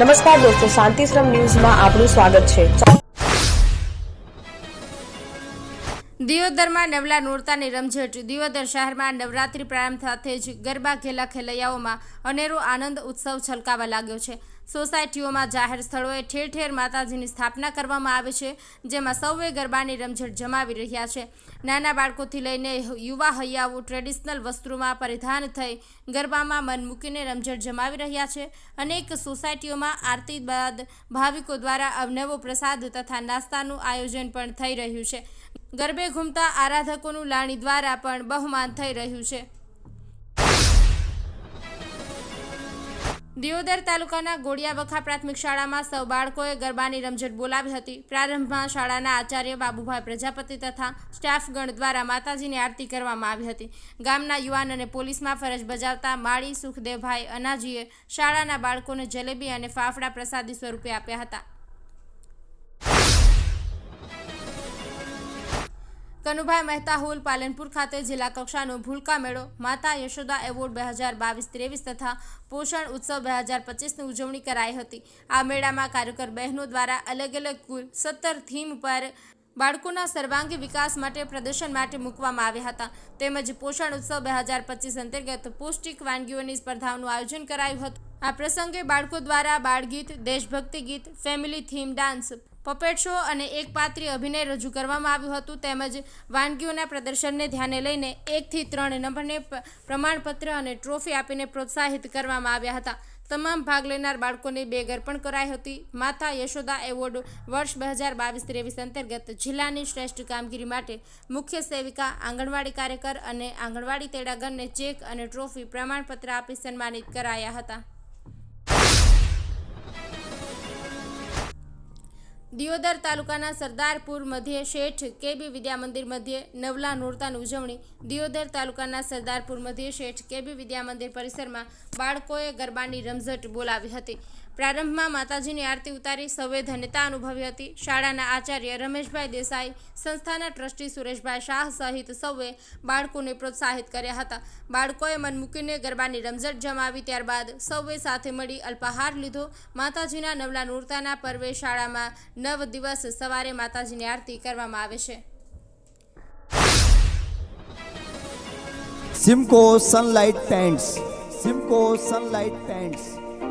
નમસ્કાર દોસ્તો શાંતિશ્રમ ન્યૂઝમાં આપનું સ્વાગત છે. દિયોદરમાં નવલા નોરતાની રમઝટ. દિયોદર શહેરમાં નવરાત્રી પ્રારંભ સાથે જ ગરબા ખેલા ખેલૈયાઓમાં અનેરો આનંદ ઉત્સવ છલકાવા લાગ્યો છે. સોસાયટીઓમાં જાહેર સ્થળોએ ઠેર ઠેર માતાજીની સ્થાપના કરવામાં આવે છે, જેમાં સૌએ ગરબાની રમઝટ જમાવી રહ્યા છે. નાના બાળકોથી લઈને યુવા હૈયાઓ ટ્રેડિશનલ વસ્ત્રોમાં પરિધાન થઈ ગરબામાં મન મૂકીને રમઝટ જમાવી રહ્યા છે. અનેક સોસાયટીઓમાં આરતી બાદ ભાવિકો દ્વારા અવનવો પ્રસાદ તથા નાસ્તાનું આયોજન પણ થઈ રહ્યું છે. ગરબે ઘૂમતા આરાધકોનું લાણી દ્વારા પણ બહુમાન થઈ રહ્યું છે. દિયોદર તાલુકાના ગોળિયા વખા પ્રાથમિક શાળામાં સૌ બાળકોએ ગરબાની રમઝટ બોલાવી હતી. પ્રારંભમાં શાળાના આચાર્ય બાબુભાઈ પ્રજાપતિ તથા સ્ટાફગણ દ્વારા માતાજીની આરતી કરવામાં આવી હતી. ગામના યુવાન અને પોલીસમાં ફરજ બજાવતા માળી સુખદેવભાઈ અનાજીએ શાળાના બાળકોને જલેબી અને ફાફડા પ્રસાદી સ્વરૂપે આપ્યા હતા. કનુભાઈ મહેતા હોલ પાલનપુર ખાતે જિલ્લા કક્ષાનો ભૂલકા મેળો, માતા યશોદા એવોર્ડ બે હજાર બાવીસ ત્રેવીસ તથા પોષણ ઉત્સવ બે હજાર પચીસની ઉજવણી કરાઈ હતી. આ મેળામાં કાર્યકર બહેનો દ્વારા અલગ અલગ કુલ સત્તર થીમ પર બાળકોના સર્વાંગી વિકાસ માટે પ્રદર્શન માટે મૂકવામાં આવ્યા હતા. તેમજ પોષણ ઉત્સવ બે હજાર પચીસ અંતર્ગત પૌષ્ટિક વાનગીઓની સ્પર્ધાઓનું આયોજન કરાયું હતું. આ પ્રસંગે બાળકો દ્વારા બાળગીત, દેશભક્તિ ગીત family theme dance puppet show અને એક પાત્રી અભિનય રજૂ કરવામાં આવ્યું હતું તેમજ વાનગીઓના પ્રદર્શનને ધ્યાને લઈને એકથી ત્રણ નંબરને પ્રમાણપત્ર અને ટ્રોફી આપીને પ્રોત્સાહિત કરવામાં આવ્યા હતા. તમામ ભાગ લેનાર બાળકોને બે ગરપણ કરાઈ હતી. માતા યશોદા એવોર્ડ વર્ષ બે હજાર બાવીસ ત્રેવીસ અંતર્ગત જિલ્લાની શ્રેષ્ઠ કામગીરી માટે મુખ્ય સેવિકા, આંગણવાડી કાર્યકર અને આંગણવાડી તેડાગરને ચેક અને ટ્રોફી પ્રમાણપત્ર આપી સન્માનિત કરાયા હતા. દિયોદર તાલુકાના સરદારપુર મધ્યે શેઠ કેબી વિદ્યા મંદિર મધ્યે નવલા નોરતાની ઉજવણી દિયોદર તાલુકાના સરદારપુર મધ્યે શેઠ કેબી વિદ્યા મંદિર પરિસરમાં બાળકોએ ગરબાની રમઝટ બોલાવી હતી. પ્રારંભમાં માતાજીની આરતી ઉતારી સૌએ ધન્યતા અનુભવી હતી. શાળાના આચાર્ય રમેશભાઈ દેસાઈ, સંસ્થાના ટ્રસ્ટી સુરેશભાઈ શાહ સહિત સૌએ બાળકોને પ્રોત્સાહિત કર્યા હતા. બાળકોએ મન મૂકીને ગરબાની રમઝટ જમાવી, ત્યારબાદ સૌએ સાથે મળી અલ્પાહાર લીધો. માતાજીના નવલા નૂરતાના પર્વે શાળામાં નવ દિવસ સવારે માતાજીની આરતી કરવામાં આવે છે. Simco sunlight paints Simco sunlight paints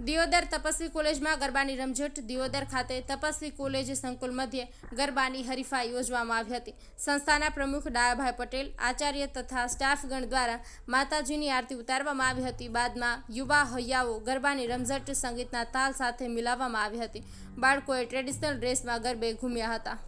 Deodar Tapasvi કોલેજમાં ગરબાની રમઝટ દિયોદર ખાતે તપસ્વી કોલેજ સંકુલ મધ્યે ગરબાની હરીફાઈ યોજવામાં આવી હતી. સંસ્થાના પ્રમુખ ડાયાભાઈ પટેલ, આચાર્ય તથા સ્ટાફગણ દ્વારા માતાજીની આરતી ઉતારવામાં આવી હતી. બાદમાં યુવા હૈયાઓ ગરબાની રમઝટ સંગીતના તાલ સાથે મિલાવવામાં આવી હતી. બાળકોએ ટ્રેડિશનલ ડ્રેસમાં ગરબે ઘૂમ્યા હતા.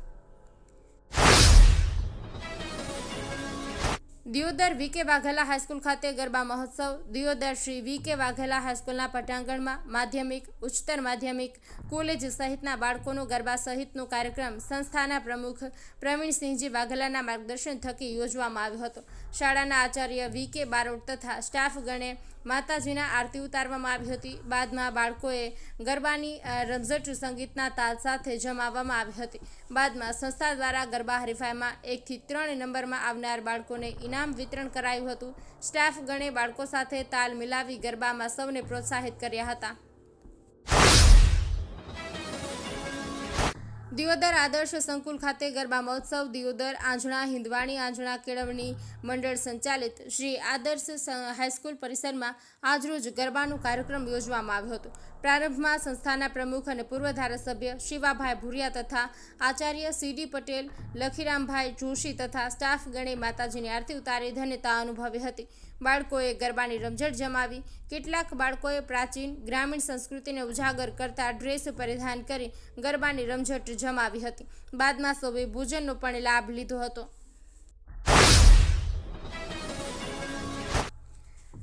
દિયોદર વીકે વાઘેલા હાઈસ્કૂલ ખાતે ગરબા મહોત્સવ. દિયોદર શ્રી વીકે વાઘેલા હાઈસ્કૂલના પટાંગણમાં માધ્યમિક, ઉચ્ચતર માધ્યમિક કોલેજ સહિતના બાળકોનો ગરબા સહિતનો કાર્યક્રમ સંસ્થાના પ્રમુખ પ્રવીણસિંહજી વાઘેલાના માર્ગદર્શન થકી યોજવામાં આવ્યો હતો. શાળાના આચાર્ય વીકે બારોટ તથા સ્ટાફગણે માતાજીના આરતી ઉતારવામાં આવી હતી. બાદમાં બાળકોએ ગરબાની રમઝટ સંગીતના તાલ સાથે જમાવવામાં આવી હતી. બાદમાં સંસ્થા દ્વારા ગરબા હરીફાઈમાં એકથી ત્રણ નંબરમાં આવનાર બાળકોને ઇનામ વિતરણ કરાયું હતું. સ્ટાફ ગણે બાળકો સાથે તાલ મિલાવી ગરબામાં સૌને પ્રોત્સાહિત કર્યા હતા. દિયોદર આદર્શ સંકુલ ખાતે ગરબા મહોત્સવ, દિયોદર આંજણા, હિંદવાણી આંજણા કેળવણી મંડળ સંચાલિત શ્રી આદર્શ હાઈસ્કૂલ પરિસરમાં આજરોજ ગરબાનો કાર્યક્રમ યોજવામાં આવ્યો હતો. પ્રારંભમાં સંસ્થાના પ્રમુખ અને પૂર્વ ધારાસભ્ય શિવાભાઈ ભુરિયા તથા આચાર્ય સીડી પટેલ, લખીરામભાઈ જોશી તથા સ્ટાફ ગણે માતાજીની આરતી ઉતારી ધન્યતા અનુભવી હતી. બાળકોએ ગરબાની રમઝટ જમાવી. કેટલાક બાળકોએ પ્રાચીન ગ્રામીણ સંસ્કૃતિને ઉજાગર કરતા ડ્રેસ પરિધાન કરી ગરબાની રમઝટ જમાવી હતી. બાદમાં સૌએ ભોજનનો પણ લાભ લીધો હતો.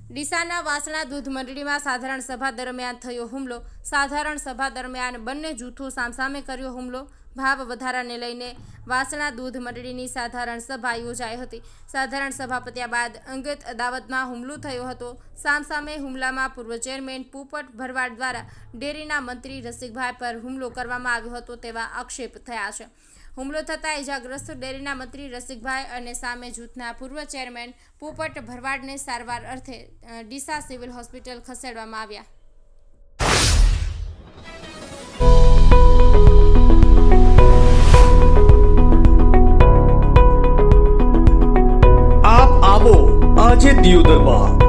ડીસાના વાસણા દૂધ મંડળીમાં સાધારણ સભા દરમિયાન થયો હુમલો. સાધારણ સભા દરમિયાન બંને જૂથો સામસામે કર્યો હુમલો. ભાવ વધારાને લઈને વાસણા દૂધ મંડળીની સાધારણ સભા યોજાઈ હતી. સાધારણ સભા પત્યા બાદ અંગત અદાવતમાં હુમલો થયો હતો. સામસામે હુમલામાં પૂર્વ ચેરમેન પુપટ ભરવાડ દ્વારા ડેરીના મંત્રી રસિકભાઈ પર હુમલો કરવામાં આવ્યો હતો તેવા આક્ષેપ થયા છે. હુમલો થતાં ઇજાગ્રસ્ત ડેરીના મંત્રી રસિકભાઈ અને સામે જૂથના પૂર્વ ચેરમેન પોપટ ભરવાડને સારવાર અર્થે ડીસા સિવિલ હોસ્પિટલ ખસેડવામાં આવ્યા. આજે દિયોદરમાં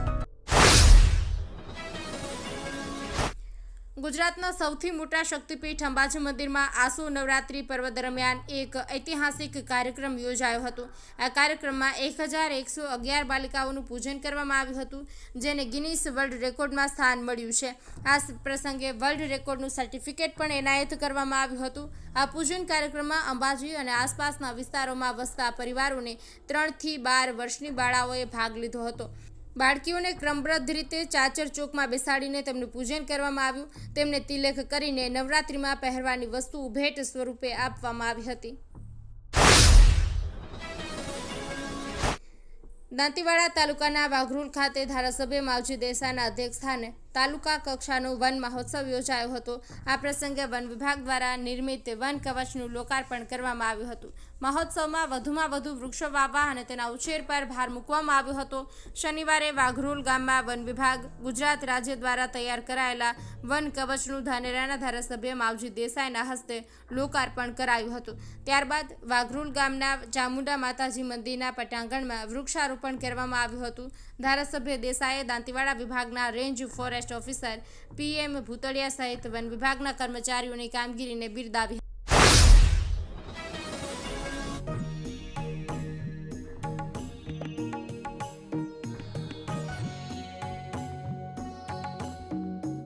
ગુજરાતના સૌથી મોટા શક્તિપીઠ અંબાજી મંદિરમાં આસો નવરાત્રી પર્વ દરમિયાન એક ઐતિહાસિક કાર્યક્રમ યોજાયો હતો. આ કાર્યક્રમમાં એક હજાર એકસો અગિયાર બાલિકાઓનું પૂજન કરવામાં આવ્યું હતું, જેને ગિનિસ વર્લ્ડ રેકોર્ડમાં સ્થાન મળ્યું છે. આ પ્રસંગે વર્લ્ડ રેકોર્ડનું સર્ટિફિકેટ પણ એનાયત કરવામાં આવ્યું હતું. આ પૂજન કાર્યક્રમમાં અંબાજી અને આસપાસના વિસ્તારોમાં વસતા પરિવારોને ત્રણથી બાર વર્ષની બાળાઓએ ભાગ લીધો હતો. બાળકીઓને ક્રમબદ્ધ રીતે ચાચર ચોકમાં બેસાડીને તેમનું પૂજન કરવામાં આવ્યું. તેમને તિલક કરીને નવરાત્રિમાં પહેરવાની વસ્તુ ભેટ સ્વરૂપે આપવામાં આવી હતી. દાંતીવાડા તાલુકાના વાઘરુલ ખાતે ધારાસભ્ય માવજી દેસાઈના અધ્યક્ષસ્થાને તાલુકા કક્ષાનો વન મહોત્સવ યોજાયો હતો. આ પ્રસંગે વન વિભાગ દ્વારા નિર્મિત વન કવચનું લોકાર્પણ કરવામાં આવ્યું હતું. મહોત્સવમાં વધુમાં વધુ વૃક્ષો વાવવા અને તેના ઉછેર પર ભાર મૂકવામાં આવ્યો હતો. શનિવારે વાઘરોલ ગામમાં વન વિભાગ ગુજરાત રાજ્ય દ્વારા તૈયાર કરાયેલા વન કવચનું ધાનેરાના ધારાસભ્ય માવજી દેસાઈના હસ્તે લોકાર્પણ કરાયું હતું. ત્યારબાદ વાઘરોલ ગામના ચામુંડા માતાજી મંદિરના પટાંગણમાં વૃક્ષારોપણ કરવામાં આવ્યું હતું. ધારાસભ્ય દેસાઈએ દાંતીવાડા વિભાગના range forest officer PM Bhutadiya સહિત વન વિભાગના કર્મચારીઓની કામગીરીને બિરદાવી